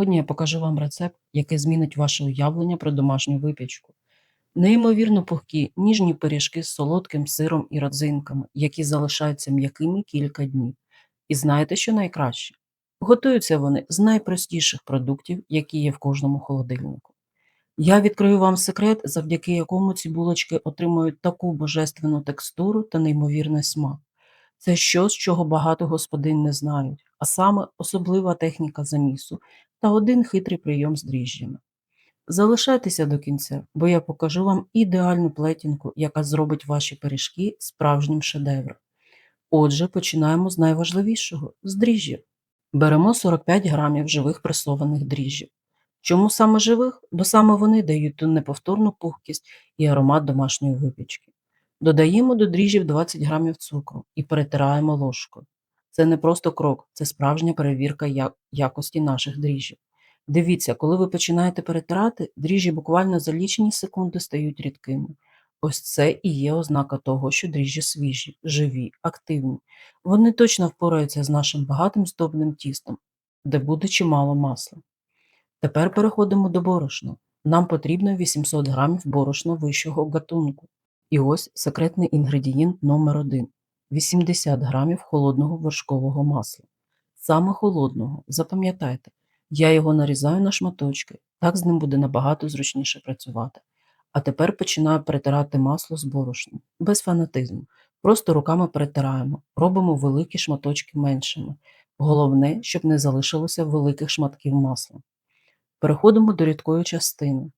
Сьогодні я покажу вам рецепт, який змінить ваше уявлення про домашню випічку. Неймовірно пухкі ніжні пиріжки з солодким сиром і родзинками, які залишаються м'якими кілька днів. І знаєте, що найкраще? Готуються вони з найпростіших продуктів, які є в кожному холодильнику. Я відкрию вам секрет, завдяки якому ці булочки отримують таку божественну текстуру та неймовірний смак. Це щось, чого багато господинь не знають, а саме особлива техніка замісу та один хитрий прийом з дріжджями. Залишайтеся до кінця, бо я покажу вам ідеальну плетінку, яка зробить ваші пиріжки справжнім шедевром. Отже, починаємо з найважливішого з дріжджів. Беремо 45 грамів живих пресованих дріжджів. Чому саме живих? Бо саме вони дають неповторну пухкість і аромат домашньої випічки. Додаємо до дріжджів 20 грамів цукру і перетираємо ложкою. Це не просто крок, це справжня перевірка якості наших дріжджів. Дивіться, коли ви починаєте перетирати, дріжджі буквально за лічені секунди стають рідкими. Ось це і є ознака того, що дріжджі свіжі, живі, активні. Вони точно впораються з нашим багатим здобним тістом, де буде чимало масла. Тепер переходимо до борошна. Нам потрібно 800 грамів борошна вищого гатунку. І ось секретний інгредієнт номер 1 80 грамів холодного вершкового масла. Саме холодного, запам'ятайте, я його нарізаю на шматочки, так з ним буде набагато зручніше працювати. А тепер починаю перетирати масло з борошном, без фанатизму. Просто руками перетираємо, робимо великі шматочки меншими. Головне, щоб не залишилося великих шматків масла. Переходимо до рідкої частини.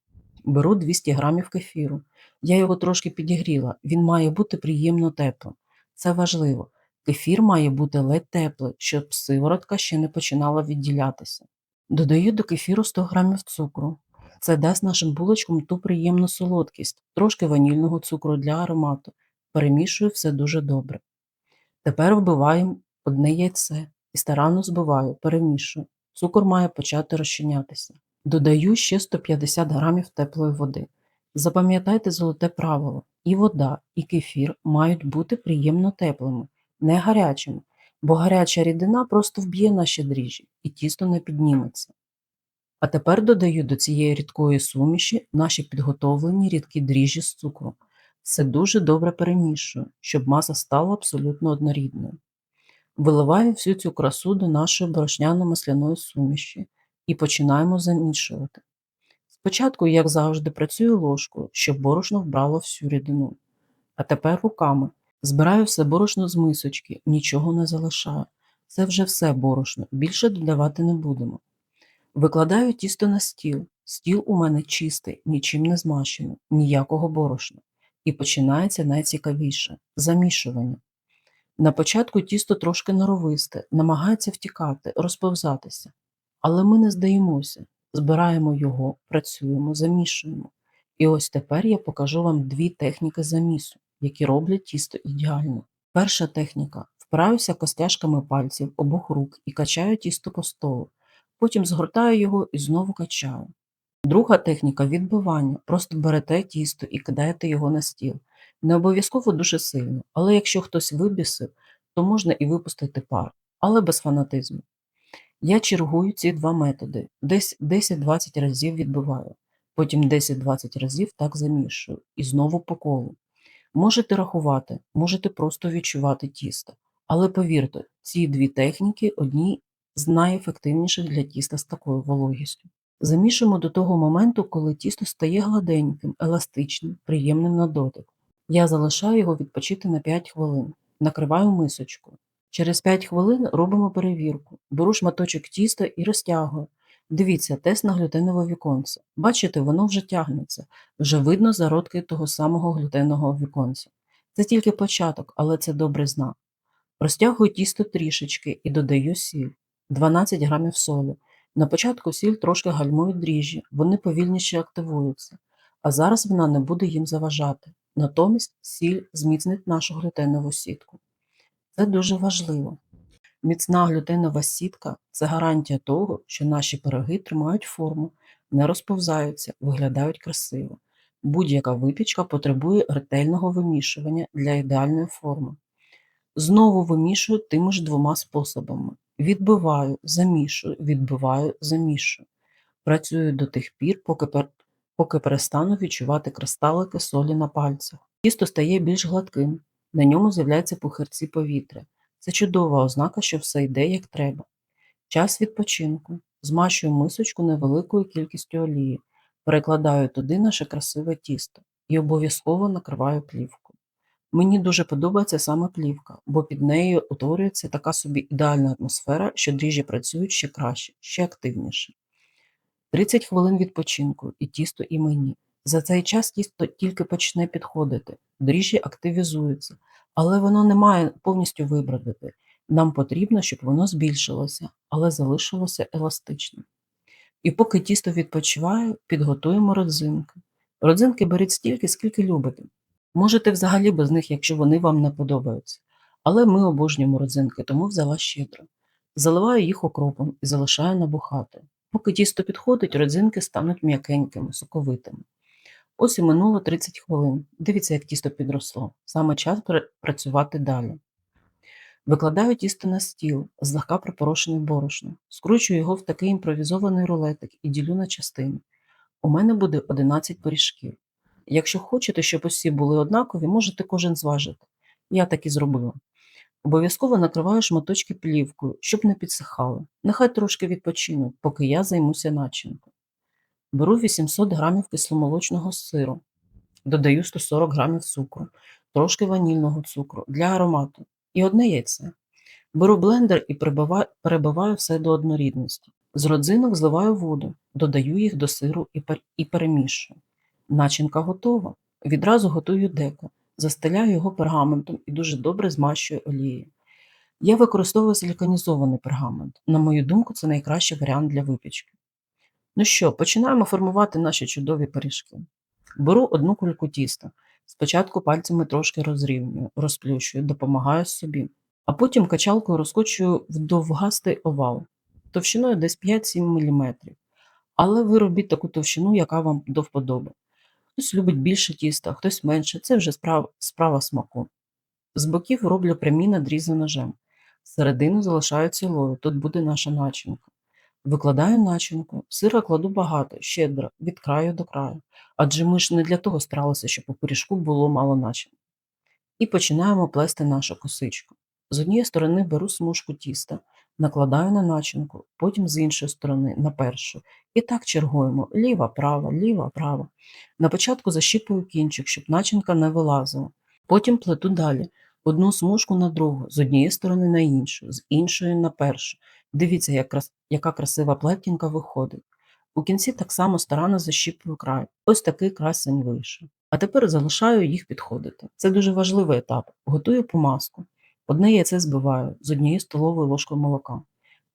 Беру 200 грамів кефіру. Я його трошки підігріла, він має бути приємно теплим. Це важливо. Кефір має бути ледь теплий, щоб сиворотка ще не починала відділятися. Додаю до кефіру 100 грамів цукру. Це дасть нашим булочкам ту приємну солодкість, трошки ванільного цукру для аромату. Перемішую все дуже добре. Тепер вбиваємо одне яйце і старанно збиваю, перемішую. Цукор має почати розчинятися. Додаю ще 150 грамів теплої води. Запам'ятайте золоте правило: і вода, і кефір мають бути приємно теплими, не гарячими, бо гаряча рідина просто вб'є наші дріжджі і тісто не підніметься. А тепер додаю до цієї рідкої суміші наші підготовлені рідкі дріжджі з цукром. Все дуже добре перемішую, щоб маса стала абсолютно однорідною. Виливаю всю цю красу до нашої борошняно-масляної суміші і починаємо замішувати. Спочатку, як завжди, працюю ложкою, щоб борошно вбрало всю рідину. А тепер руками. Збираю все борошно з мисочки, нічого не залишаю. Це вже все борошно, більше додавати не будемо. Викладаю тісто на стіл. Стіл у мене чистий, нічим не змащений, ніякого борошна. І починається найцікавіше замішування. На початку тісто трошки норовисте, намагається втікати, розповзатися. Але ми не здаємося, збираємо його, працюємо, замішуємо. І ось тепер я покажу вам дві техніки замісу, які роблять тісто ідеально. Перша техніка впираюся костяшками пальців обох рук і качаю тісто по столу. Потім згортаю його і знову качаю. Друга техніка відбивання. Просто берете тісто і кидаєте його на стіл. Не обов'язково дуже сильно, але якщо хтось вибісив, то можна і випустити пар, але без фанатизму. Я чергую ці два методи. Десь 10-20 разів відбиваю, потім 10-20 разів так замішую і знову по колу. Можете рахувати, можете просто відчувати тісто. Але повірте, ці дві техніки одні з найефективніших для тіста з такою вологістю. Замішуємо до того моменту, коли тісто стає гладеньким, еластичним, приємним на дотик. Я залишаю його відпочити на 5 хвилин, накриваю мисочку. Через 5 хвилин робимо перевірку. Беру шматочок тіста і розтягую. Дивіться, тест на глютенове віконце. Бачите, воно вже тягнеться, вже видно зародки того самого глютенового віконця. Це тільки початок, але це добрий знак. Розтягую тісто трішечки і додаю сіль 12 грамів солі. На початку сіль трошки гальмує дріжджі, вони повільніше активуються, а зараз вона не буде їм заважати. Натомість сіль зміцнить нашу глютенову сітку. Це дуже важливо. Міцна глютенова сітка це гарантія того, що наші пироги тримають форму, не розповзаються, виглядають красиво. Будь-яка випічка потребує ретельного вимішування для ідеальної форми. Знову вимішую тими ж двома способами: відбиваю, замішую, відбиваю, замішую. Працюю до тих пір, поки, пер... поки перестану відчувати кристалики солі на пальцях. Тісто стає більш гладким, на ньому з'являються пухирці повітря. Це чудова ознака, що все йде як треба. Час відпочинку. Змащую мисочку невеликою кількістю олії, перекладаю туди наше красиве тісто і обов'язково накриваю плівкою. Мені дуже подобається саме плівка, бо під нею утворюється така собі ідеальна атмосфера, що дріжджі працюють ще краще, ще активніше. 30 хвилин відпочинку і тісто і мені. За цей час тісто тільки почне підходити, дріжджі активізуються, але воно не має повністю вибродити. Нам потрібно, щоб воно збільшилося, але залишилося еластичним. І поки тісто відпочиває, підготуємо родзинки. Родзинки беріть стільки, скільки любите. Можете взагалі без них, якщо вони вам не подобаються. Але ми обожнюємо родзинки, тому взяла щедро. Заливаю їх окропом і залишаю набухати. Поки тісто підходить, родзинки стануть м'якенькими, соковитими. Ось і минуло 30 хвилин. Дивіться, як тісто підросло. Саме час пр- працювати далі. Викладаю тісто на стіл, злегка припорошений борошном, скручую його в такий імпровізований рулетик і ділю на частини. У мене буде 11 пиріжків. Якщо хочете, щоб усі були однакові, можете кожен зважити. Я так і зробила. Обов'язково накриваю шматочки плівкою, щоб не підсихали. Нехай трошки відпочинуть, поки я займуся начинкою. Беру 800 грамів кисломолочного сиру, додаю 140 грамів цукру, трошки ванільного цукру для аромату і одне яйце. Беру блендер і перебиваю все до однорідності. З родзинок зливаю воду, додаю їх до сиру і, перемішую. Начинка готова. Відразу готую деко, застеляю його пергаментом і дуже добре змащую олією. Я використовую силіконізований пергамент. На мою думку, це найкращий варіант для випічки. Ну що, починаємо формувати наші чудові пиріжки. Беру одну кульку тіста. Спочатку пальцями трошки розрівнюю, розплющую, допомагаю собі, а потім качалкою розкочую в довгастий овал, товщиною десь 5-7 мм. Але ви робіть таку товщину, яка вам до вподоби. Хтось любить більше тіста, хтось менше, це вже справа, справа смаку. З боків роблю прямі надрізи ножем. Середину залишаю цілою, тут буде наша начинка. Викладаю начинку, сира кладу багато, щедро, від краю до краю. Адже ми ж не для того старалися, щоб у пиріжку було мало начинки. І починаємо плести нашу косичку. З однієї сторони беру смужку тіста, накладаю на начинку, потім з іншої сторони на першу. І так чергуємо ліва, права, ліва, права. На початку защіпую кінчик, щоб начинка не вилазила. Потім плету далі. Одну смужку на другу, з однієї сторони на іншу, з іншої на першу. Дивіться, як яка красива плетінка виходить. У кінці так само старанно защіпую край. Ось такий красень вийшов. А тепер залишаю їх підходити. Це дуже важливий етап. Готую помазку. Одне яйце збиваю з однією столовою ложкою молока.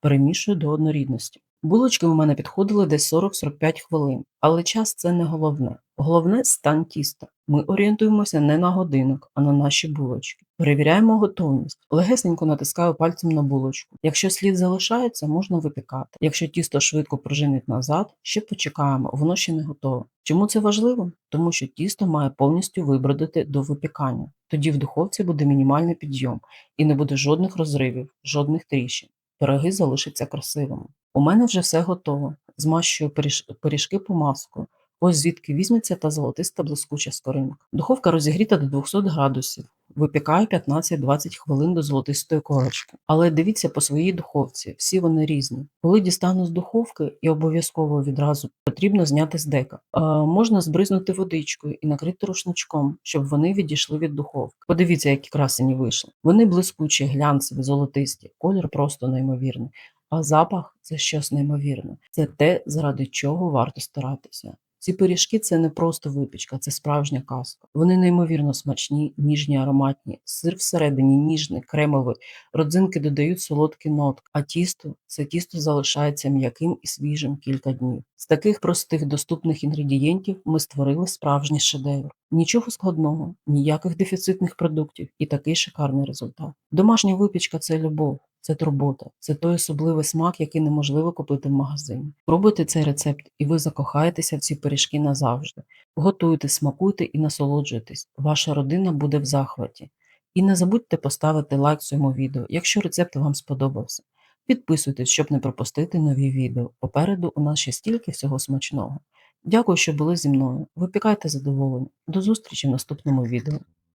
Перемішую до однорідності. Булочки у мене підходили десь 40-45 хвилин, але час це не головне. Головне стан тіста. Ми орієнтуємося не на годинок, а на наші булочки. Перевіряємо готовність. Легесенько натискаю пальцем на булочку. Якщо слід залишається, можна випікати. Якщо тісто швидко пружинить назад, ще почекаємо, воно ще не готове. Чому це важливо? Тому що тісто має повністю вибродити до випікання. Тоді в духовці буде мінімальний підйом і не буде жодних розривів, жодних тріщин. Пироги залишаться красивими. У мене вже все готово. Змащую пиріжки пиріжки помазкою. Ось звідки візьметься та золотиста блискуча скоринка. Духовка розігріта до 200 градусів. Випікаю 15-20 хвилин до золотистої корочки. Але дивіться по своїй духовці, всі вони різні. Коли дістану з духовки і обов'язково відразу потрібно зняти з дека. Е, можна збризнути водичкою і накрити рушничком, щоб вони відійшли від духовки. Подивіться, які красені вийшли. Вони блискучі, глянцеві, золотисті, колір просто неймовірний. А запах це щось неймовірне. Це те, заради чого варто старатися. Ці пиріжки це не просто випічка, це справжня казка. Вони неймовірно смачні, ніжні, ароматні. Сир всередині ніжний, кремовий, родзинки додають солодкі нотки, а тісто це тісто залишається м'яким і свіжим кілька днів. З таких простих доступних інгредієнтів ми створили справжній шедевр. Нічого складного, ніяких дефіцитних продуктів і такий шикарний результат. Домашня випічка це любов. Це турбота, це той особливий смак, який неможливо купити в магазині. Пробуйте цей рецепт, і ви закохаєтеся в ці пиріжки назавжди. Готуйте, смакуйте і насолоджуйтесь. Ваша родина буде в захваті. І не забудьте поставити лайк цьому відео, якщо рецепт вам сподобався. Підписуйтесь, щоб не пропустити нові відео. Попереду у нас ще стільки всього смачного. Дякую, що були зі мною. Випікайте задоволення. До зустрічі в наступному відео.